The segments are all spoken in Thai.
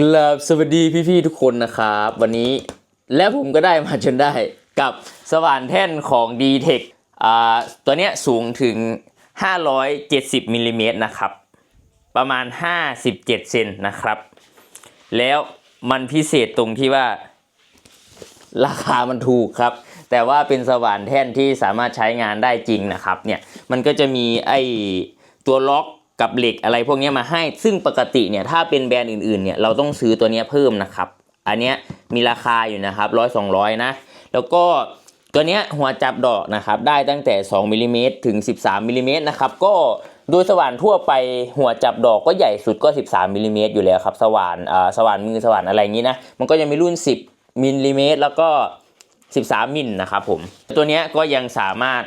กราบสวัสดีพี่ๆทุกคนนะครับ วันนี้และผมก็ได้มาจนได้กับสว่านแท่นของ d t e c อ่าตัวเนี้ยสูงถึง 570มิลลิเมตรนะครับ ประมาณ 57เซนนะครับ แล้วมันพิเศษตรงที่ว่า ราคามันถูกครับ แต่ว่าเป็นสว่านแท่นที่สามารถใช้งานได้จริงนะครับเนี่ยมันก็จะมีไอ้ตัวล็อก กับเหล็กอะไรพวกนี้มาให้ ซึ่งปกติเนี่ยถ้าเป็นแบรนด์อื่นๆเนี่ยเราต้องซื้อตัวนี้เพิ่มนะครับ อันเนี้ยมีราคาอยู่นะครับร้อยสองร้อยนะ แล้วก็ตัวเนี้ยหัวจับดอกนะครับได้ตั้งแต่2มิลลิเมตรถึง 13มิลลิเมตรนะครับก็โดยสว่านทั่วไปหัวจับดอกก็ใหญ่สุดก็ 13มิลลิเมตรอยู่แล้วครับสว่านอ่าสว่านมือสว่านอะไรอย่างนี้นะมันก็จะมีรุ่น 10มิลลิเมตรแล้วก็ 13มิลนะครับผมตัวนี้ก็ยังสามารถ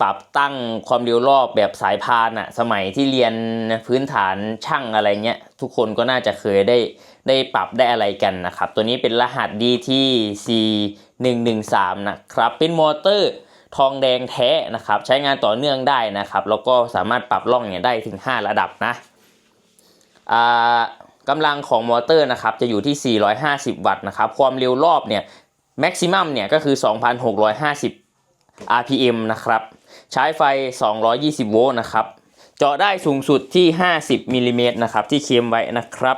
ปรับตั้งความเร็วรอบแบบสายพานอะสมัยที่เรียนพื้นฐานช่างอะไรเงี้ยทุกคนก็น่าจะเคยได้ได้ปรับได้อะไรกันนะครับ ตัวนี้เป็นรหัส DT C113 นะครับ เป็นมอเตอร์ทองแดงแท้นะครับ ใช้งานต่อเนื่องได้นะครับ แล้วก็สามารถปรับร่องเนี่ยได้ถึง 5 ระดับนะอ่ากำลังของมอเตอร์นะครับจะอยู่ที่ 450 วัตต์นะครับ ความเร็วรอบเนี่ยแม็กซิมัมเนี่ยก็คือ 2,650 RPM นะครับ ใช้ไฟ 220 โวลต์นะครับ เจาะได้สูงสุดที่ 50มิลลิเมตรนะครับ ที่เคลมไว้นะครับ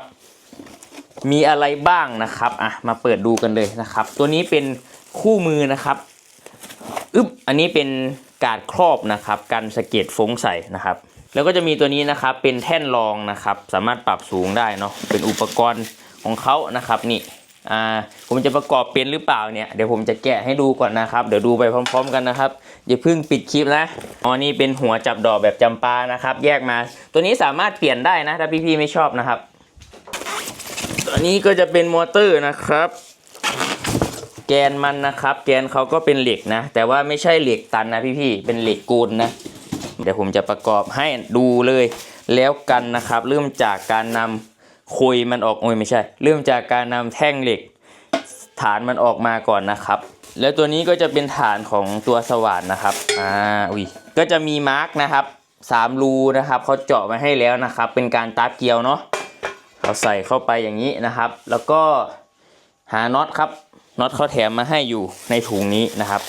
มีอะไรบ้างนะครับ อะ มาเปิดดูกันเลยนะครับ ตัวนี้เป็นคู่มือนะครับ อึ๊บ อันนี้เป็นการครอบนะครับ กันสะเก็ดฟงใส่นะครับ แล้วก็จะมีตัวนี้นะครับ เป็นแท่นรองนะครับ สามารถปรับสูงได้เนาะ เป็นอุปกรณ์ของเขานะครับ นี่ อ่าผมจะประกอบเป็นหรือเปล่าเนี่ยเดี๋ยวผมจะแกะให้ดูก่อนนะครับ เดี๋ยวดูไปพร้อม ๆ กันนะครับอย่าเพิ่งปิดคลิปนะอ๋อนี่เป็นหัวจับดอกแบบจำปานะครับ แยกมา ตัวนี้สามารถเปลี่ยนได้นะถ้าพี่ๆไม่ชอบนะครับ ตัวนี้ก็จะเป็นมอเตอร์นะครับ แกนมันนะครับ แกนเขาก็เป็นเหล็กนะ แต่ว่าไม่ใช่เหล็กตันนะพี่ๆเป็นเหล็กกูนนะเดี๋ยวผมจะประกอบให้ดูเลยแล้วกันนะครับ เริ่มจากการนำ คุยมันออกโอ้ยไม่ใช่ เริ่มจากการนำแท่งเหล็ก ฐานมันออกมาก่อนนะครับ แล้วตัวนี้ก็จะเป็นฐานของตัวสว่านนะครับอ่าอุ้ยก็จะมีมาร์กนะครับสามรูนะครับเขาเจาะมาให้แล้วนะครับ เป็นการตัดเกลียวเนาะเราใส่เข้าไปอย่างนี้นะครับ แล้วก็หาน็อตครับน็อตเขาแถมมาให้อยู่ในถุงนี้นะครับ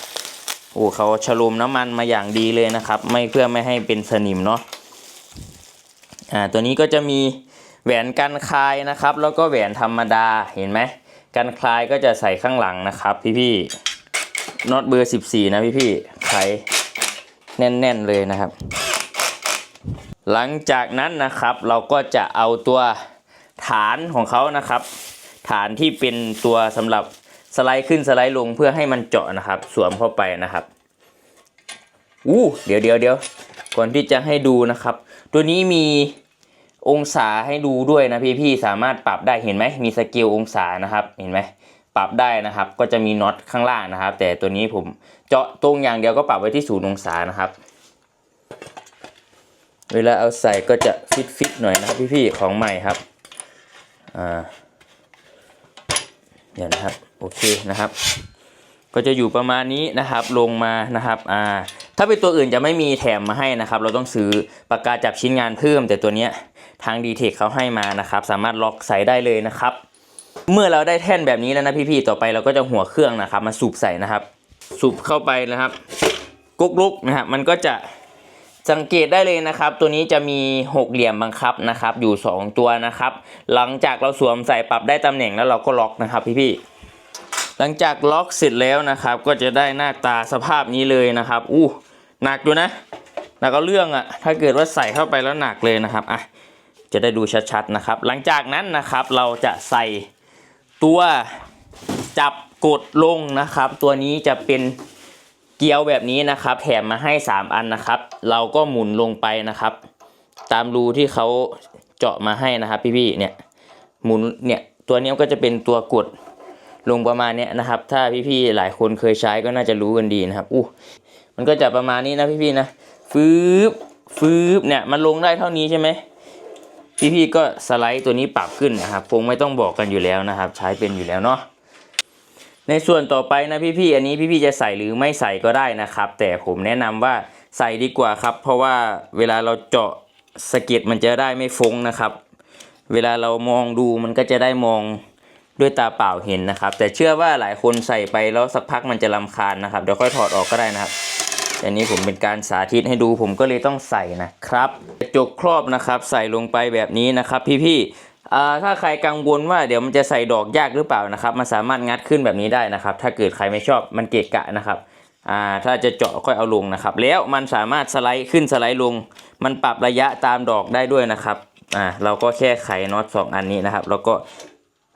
โอ้เขาฉลุมน้ำมันมาอย่างดีเลยนะครับ ไม่เพื่อไม่ให้เป็นสนิมเนาะอ่าตัวนี้ก็จะมี แหวนกันคลายนะครับ แล้วก็แหวนธรรมดาเห็นไหมกันคลายก็จะใส่ข้างหลังนะครับ พี่ๆน็อตเบอร์ 14 นะพี่ๆไขแน่นๆเลยนะครับ หลังจากนั้นนะครับเราก็จะเอาตัวฐานของเขานะครับ ฐานที่เป็นตัวสำหรับสไลด์ขึ้นสไลด์ลงเพื่อให้มันเจาะนะครับ สวมเข้าไปนะครับอู้เดี๋ยวเดี๋ยวเดี๋ยวก่อนที่จะให้ดูนะครับ ตัวนี้มี องศาให้ดูด้วยนะพี่พี่สามารถปรับได้เห็นไหมมีสเกลองศานะครับเห็นไหมปรับได้นะครับ ก็จะมีน็อตข้างล่างนะครับ แต่ตัวนี้ผมเจาะตรงอย่างเดียวก็ปรับไว้ที่ศูนย์องศานะครับ เวลาเอาใส่ก็จะฟิตฟิตหน่อยนะครับพี่ของใหม่ครับอ่าเดี๋ยวนะครับโอเคนะครับ ก็จะอยู่ประมาณนี้นะครับลงมานะครับอ่าถ้าเป็นตัวอื่นจะไม่มีแถมมาให้นะครับ เราต้องซื้อปากกาจับชิ้นงานเพิ่มแต่ตัวเนี้ย ทาง d t เทคเขาให้มานะครับ สามารถล็อกใส่ได้เลยนะครับ เมื่อเราได้แท่นแบบนี้แล้วนะพี่ๆต่อไปเราก็จะหัวเครื่องนะครับ มาสูบใส่นะครับ สูบเข้าไปนะครับ กุ๊กลุกนะครับมันก็จะสังเกตได้เลยนะครับ ตัวนี้จะมีหกเหลี่ยมบังคับนะครับ อยู่สองตัวนะครับ หลังจากเราสวมใส่ปรับได้ตำแหน่งแล้วเราก็ล็อกนะครับ พี่ๆหลังจากล็อกเสร็จแล้วนะครับ ก็จะได้หน้าตาสภาพนี้เลยนะครับ อู้หนักอยู่นะหนักก็เรื่องอะถ้าเกิดว่าใส่เข้าไปแล้วหนักเลยนะครับอะ จะได้ดูชัดๆนะครับ หลังจากนั้นนะครับเราจะใส่ตัวจับกดลงนะครับ ตัวนี้จะเป็นเกลียวแบบนี้นะครับ แถมมาให้ 3 อันนะครับ เราก็หมุนลงไปนะครับ ตามรูที่เขาเจาะมาให้นะครับ พี่ๆเนี่ยหมุนเนี่ยตัวนี้ก็จะเป็นตัวกดลงประมาณเนี้ยนะครับ ถ้าพี่ๆหลายคนเคยใช้ก็น่าจะรู้กันดีนะครับอู้มันก็จะประมาณนี้นะพี่ๆนะฟืบฟืบเนี่ยมันลงได้เท่านี้ใช่ไหม พี่ๆก็สไลด์ตัวนี้ปรับขึ้นนะครับคงไม่ต้องบอกกันอยู่แล้วนะครับ ใช้เป็นอยู่แล้วเนาะในส่วนต่อไปนะพี่ๆอันนี้พี่ๆจะใส่หรือไม่ใส่ก็ได้นะครับ แต่ผมแนะนำว่าใส่ดีกว่าครับ เพราะว่าเวลาเราเจาะสะเก็ดมันจะได้ไม่ฟงนะครับ เวลาเรามองดูมันก็จะได้มองด้วยตาเปล่าเห็นนะครับ แต่เชื่อว่าหลายคนใส่ไปแล้วสักพักมันจะลำคาญนะครับเดี๋ยวค่อยถอดออกก็ได้นะครับ อันนี้ผมเป็นการสาธิตให้ดูผมก็เลยต้องใส่นะครับกระจกครอบนะครับใส่ลงไปแบบนี้นะครับพี่ๆอ่ถ้าใครกังวลว่าเดี๋ยวมันจะใส่ดอกยากหรือเปล่านะครับมันสามารถงัดขึ้นแบบนี้ได้นะครับ ถ้าเกิดใครไม่ชอบมันเกะกะนะครับถ้าจะเจาะค่อยเอาลงนะครับ แล้วมันสามารถสไลด์ขึ้นสไลด์ลง มันปรับระยะตามดอกได้ด้วยนะครับเราก็แค่ไขน็อตสองอันนี้นะครับ แล้วก็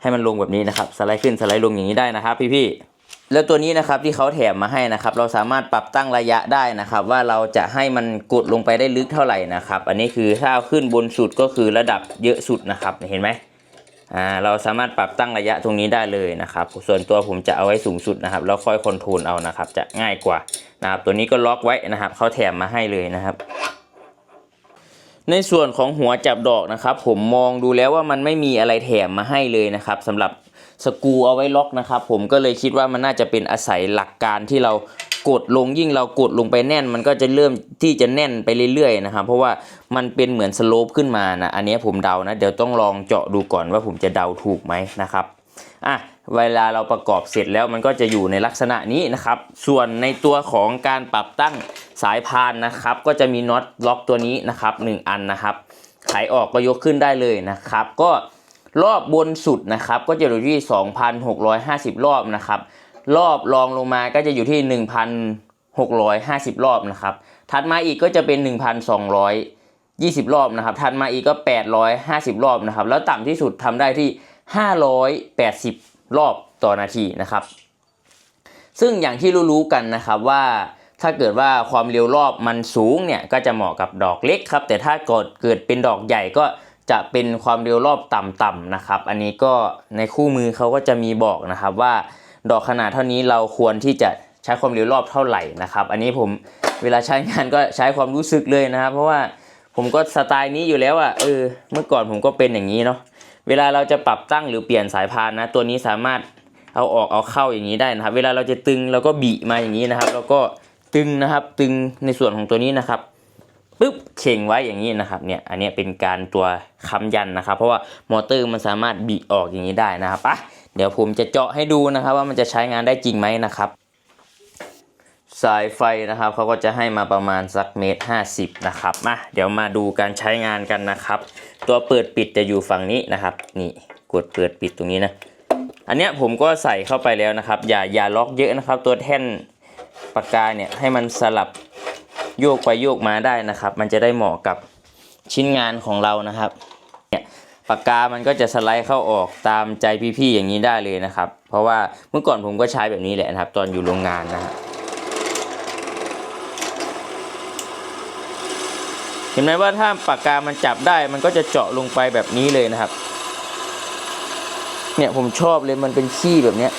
ให้มันลงแบบนี้นะครับ สไลด์ขึ้นสไลด์ลงอย่างนี้ได้นะครับ พี่ๆ แล้วตัวนี้นะครับที่เขาแถมมาให้นะครับ เราสามารถปรับตั้งระยะได้นะครับ ว่าเราจะให้มันกดลงไปได้ลึกเท่าไหร่นะครับ อันนี้คือถ้าขึ้นบนสุดก็คือระดับเยอะสุดนะครับเห็นไหมอ่าเราสามารถปรับตั้งระยะตรงนี้ได้เลยนะครับ ส่วนตัวผมจะเอาไว้สูงสุดนะครับแล้วค่อยคอนโทรลเอานะครับ จะง่ายกว่านะครับ ตัวนี้ก็ล็อกไว้นะครับเขาแถมมาให้เลยนะครับในส่วนของหัวจับดอกนะครับ ผมมองดูแล้วว่ามันไม่มีอะไรแถมมาให้เลยนะครับสำหรับ สกูเอาไว้ล็อกนะครับ ผมก็เลยคิดว่ามันน่าจะเป็นอาศัยหลักการที่เรากดลงยิ่งเรากดลงไปแน่น มันก็จะเริ่มที่จะแน่นไปเรื่อยๆนะครับเพราะว่ามันเป็นเหมือนสโลปขึ้นมานะอันนี้ผมเดานะเดี๋ยวต้องลองเจาะดูก่อนว่าผมจะเดาถูกไหมนะครับอะเวลาเราประกอบเสร็จแล้วมันก็จะอยู่ในลักษณะนี้นะครับ ส่วนในตัวของการปรับตั้งสายพานนะครับ ก็จะมีน็อตล็อกตัวนี้นะครับหนึ่งอันนะครับไขออกก็ยกขึ้นได้เลยนะครับ ก็ รอบบนสุดนะครับก็จะอยู่ที่ 2,650 รอบนะครับ รอบรองลงมาก็จะอยู่ที่ 1,650 รอบนะครับ ถัดมาอีกก็จะเป็น 1,220 รอบนะครับ ถัดมาอีกก็ 850 รอบนะครับ แล้วต่ำที่สุดทำได้ที่ 580 รอบต่อนาทีนะครับ ซึ่งอย่างที่รู้ๆกันนะครับว่าถ้าเกิดว่าความเร็วรอบมันสูงเนี่ยก็จะเหมาะกับดอกเล็กครับ แต่ถ้าเกิดเกิดเป็นดอกใหญ่ก็ จะเป็นความเร็วรอบต่ำๆนะครับ อันนี้ก็ในคู่มือเขาก็จะมีบอกนะครับว่าดอกขนาดเท่านี้เราควรที่จะใช้ความเร็วรอบเท่าไหร่นะครับ อันนี้ผมเวลาใช้งานก็ใช้ความรู้สึกเลยนะครับ เพราะว่าผมก็สไตล์นี้อยู่แล้วอะเออเมื่อก่อนผมก็เป็นอย่างนี้เนาะเวลาเราจะปรับตั้งหรือเปลี่ยนสายพานนะ ตัวนี้สามารถเอาออกเอาเข้าอย่างนี้ได้นะครับ เวลาเราจะตึงเราก็บีมาอย่างนี้นะครับ แล้วก็ตึงนะครับ ตึงในส่วนของตัวนี้นะครับ ปึ๊บเข่งไว้อย่างนี้นะครับเนี่ยอันนี้เป็นการตัวค้ำยันนะครับ เพราะว่ามอเตอร์มันสามารถบีออกอย่างนี้ได้นะครับอะเดี๋ยวผมจะเจาะให้ดูนะครับว่ามันจะใช้งานได้จริงไหมนะครับ สายไฟนะครับเขาก็จะให้มาประมาณสักเมตรห้าสิบนะครับมาเดี๋ยวมาดูการใช้งานกันนะครับ ตัวเปิดปิดจะอยู่ฝั่งนี้นะครับนี่กดเปิดปิดตรงนี้นะอันเนี้ยผมก็ใส่เข้าไปแล้วนะครับ อย่าอย่าล็อกเยอะนะครับ ตัวแท่นปากกาเนี่ยให้มันสลับ โยกไปโยกมาได้นะครับ มันจะได้เหมาะกับชิ้นงานของเรานะครับเนี่ยปากกา มันก็จะสไลด์เข้าออกตามใจพี่ๆอย่างนี้ได้เลยนะครับ เพราะว่าเมื่อก่อนผมก็ใช้แบบนี้แหละนะครับ ตอนอยู่โรงงานนะฮะเห็นไหมว่าถ้าปากกา มันจับได้ มันก็จะเจาะลงไปแบบนี้เลยนะครับ เนี่ยผมชอบเลยมันเป็นขี้แบบเนี้ย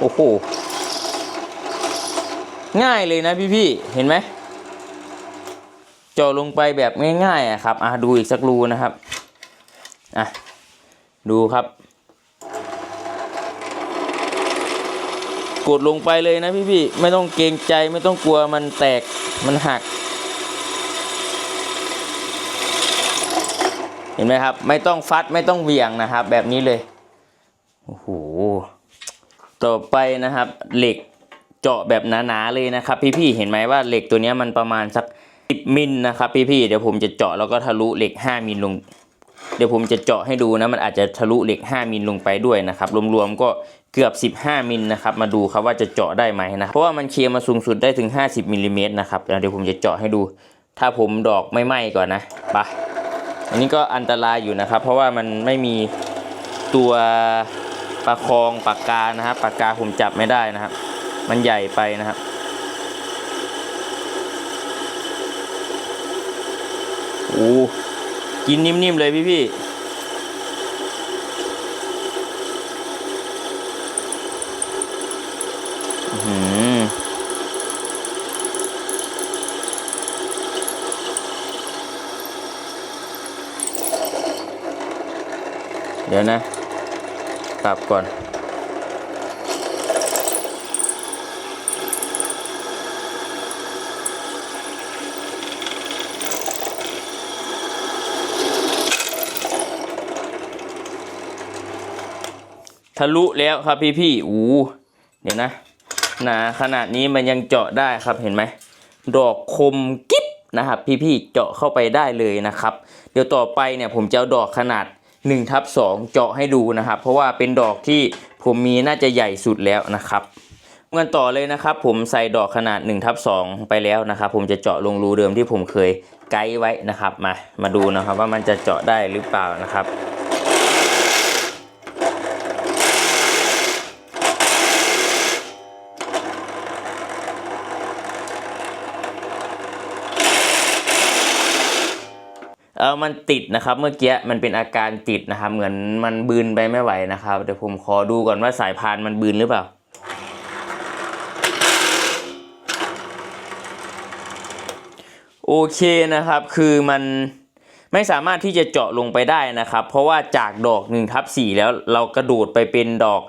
โอ้โห ง่ายเลยนะพี่ๆเห็นไหมเจาะลงไปแบบง่ายๆอะครับอะดูอีกสักรูนะครับอะดูครับ กดลงไปเลยนะพี่ๆไม่ต้องเกรงใจไม่ต้องกลัวมันแตกมันหัก เห็นไหมครับ ไม่ต้องฟัดไม่ต้องเหวี่ยงนะครับ แบบนี้เลยโอ้โหต่อไปนะครับเหล็ก เจาะแบบหนาๆเลยนะครับ พี่ๆเห็นไหมว่าเหล็กตัวนี้มันประมาณสัก 10มิลนะครับ พี่ๆเดี๋ยวผมจะเจาะแล้วก็ทะลุเหล็ก 5มิลลง เดี๋ยวผมจะเจาะให้ดูนะมันอาจจะทะลุเหล็ก 5มิลลงไปด้วยนะครับรวมๆก็เกือบ 15มิลนะครับมาดูครับว่าจะเจาะได้ไหมนะเพราะว่ามันเคลียร์มาสูงสุดได้ถึง 50มิลลิเมตรนะครับเดี๋ยวผมจะเจาะให้ดู ถ้าผมดอกไม่ไหม้ก่อนนะไปะอันนี้ก็อันตรายอยู่นะครับ เพราะว่ามันไม่มีตัวประคองปากกานะครับปากกาผมจับไม่ได้นะครับ มันใหญ่ไปนะครับ โอ้กินนิ่มๆเลยพี่พี่หือเดี๋ยวนะ ปรับก่อน ทะลุแล้วครับพี่พี่อู้เดี๋ยวนะหนาขนาดนี้มันยังเจาะได้ครับเห็นไหมดอกคมกิ๊บนะครับ พี่ๆเจาะเข้าไปได้เลยนะครับ เดี๋ยวต่อไปเนี่ยผมจะเอาดอกขนาด1ทับ2เจาะให้ดูนะครับ เพราะว่าเป็นดอกที่ผมมีน่าจะใหญ่สุดแล้วนะครับกันต่อเลยนะครับ ผมใส่ดอกขนาด1ทับ2ไปแล้วนะครับ ผมจะเจาะลงรูเดิมที่ผมเคยไกด์ไว้นะครับ มามาดูนะครับว่ามันจะเจาะได้หรือเปล่านะครับ เออมันติดนะครับเมื่อกี้มันเป็นอาการติดนะครับ เหมือนมันบืนไปไม่ไหวนะครับเดี๋ยวผมขอดูก่อนว่าสายพานมันบืนหรือเปล่าโอเคนะครับคือมันไม่สามารถที่จะเจาะลงไปได้นะครับ เพราะว่าจากดอก1ทับ4แล้วเรากระโดดไปเป็นดอก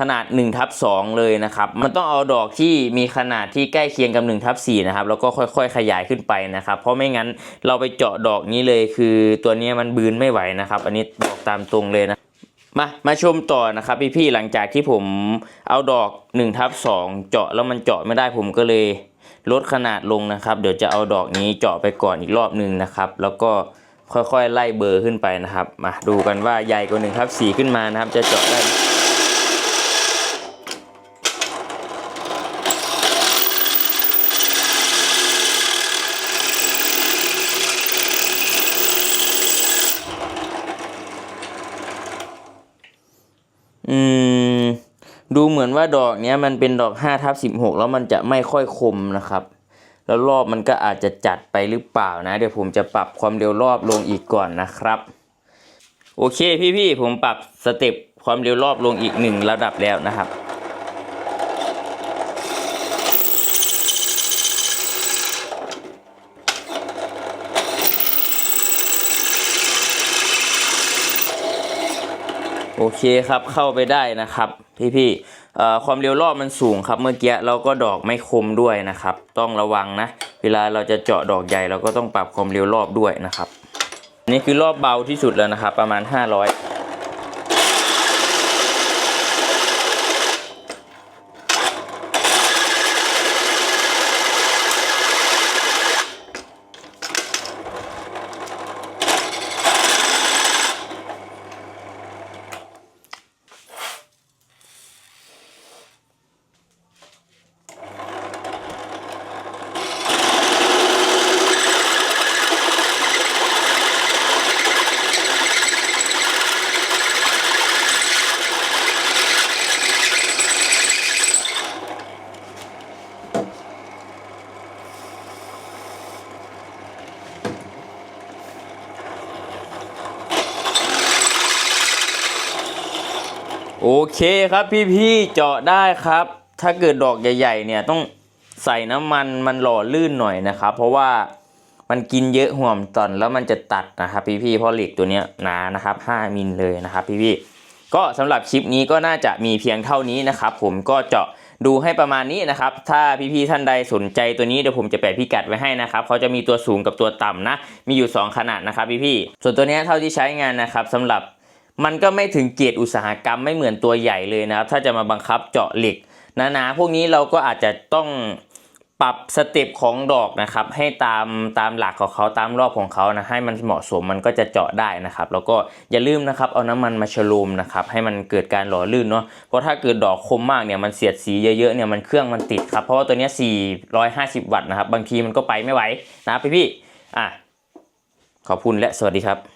ขนาด1ทับ2เลยนะครับมันต้องเอาดอกที่มีขนาดที่ใกล้เคียงกับ1ทับ4นะครับแล้วก็ค่อยๆ ขยายขึ้นไปนะครับเพราะไม่งั้นเราไปเจาะดอกนี้เลยคือตัวนี้มันบืนไม่ไหวนะครับ อันนี้บอกตามตรงเลยนะมามาชมต่อนะครับพี่ๆหลังจากที่ผมเอาดอก1ทับ2เจาะแล้วมันเจาะไม่ได้ผมก็เลยลดขนาดลงนะครับ เดี๋ยวจะเอาดอกนี้เจาะไปก่อนอีกรอบหนึ่งนะครับ แล้วก็ค่อยๆ ไล่เบอร์ขึ้นไปนะครับ มาดูกันว่าใหญ่กว่า1ทับ4ขึ้นมานะครับ จะเจาะได้ไหมอืม ดูเหมือนว่าดอกเนี้ยมันเป็นดอก5ทับ16 แล้วมันจะไม่ค่อยคมนะครับ แล้วรอบมันก็อาจจะจัดไปหรือเปล่านะ เดี๋ยวผมจะปรับความเร็วรอบลงอีกก่อนนะครับ โอเคพี่ๆผมปรับสเต็ปความเร็วรอบลงอีกหนึ่งระดับแล้วนะครับ เคครับเข้าไปได้นะครับ พี่ๆความเร็วรอบมันสูงครับเมื่อกี้เราก็ดอกไม่คมด้วยนะครับ ต้องระวังนะ เวลาเราจะเจาะดอกใหญ่เราก็ต้องปรับความเร็วรอบด้วยนะครับนนี่คือรอบเบาที่สุดแล้วนะครับ ประมาณ 500 โอเคครับพี่ๆเจาะได้ครับ ถ้าเกิดดอกใหญ่ ๆ เนี่ยต้องใส่น้ำมันมันหล่อลื่นหน่อยนะครับ เพราะว่ามันกินเยอะห่วมตอนแล้วมันจะตัดนะครับพี่ๆเพราะเหล็กตัวเนี้ยหนานะครับ 5 มิลเลยนะครับพี่ๆก็สำหรับคลิปนี้ก็น่าจะมีเพียงเท่านี้นะครับ ผมก็เจาะดูให้ประมาณนี้นะครับ ถ้าพี่ๆท่านใดสนใจตัวนี้เดี๋ยวผมจะแปะพิกัดไว้ให้นะครับเขาจะมีตัวสูงกับตัวต่ำนะ มีอยู่ 2 ขนาดนะครับพี่ๆส่วนตัวเนี้ยเท่าที่ใช้งานนะครับสำหรับ มันก็ไม่ถึงเกียรติอุตสาหกรรมไม่เหมือนตัวใหญ่เลยนะครับ ถ้าจะมาบังคับเจาะเหล็กหนาๆพวกนี้เราก็อาจจะต้องปรับสเต็ปของดอกนะครับ ให้ตามตามหลักของเขาตามรอบของเขานะให้มันเหมาะสมมันก็จะเจาะได้นะครับ แล้วก็อย่าลืมนะครับเอาน้ำมันมาฉโลมนะครับให้มันเกิดการหล่อลื่นเนาะเพราะถ้าเกิดดอกคมมากเนี่ยมันเสียดสีเยอะๆเนี่ยมันเครื่องมันติดครับเพราะว่าตัวนี้ย450 วัตต์นะครับบางทีมันก็ไปไม่ไหวนะครับพี่อะขอบคุณและสวัสดีครับ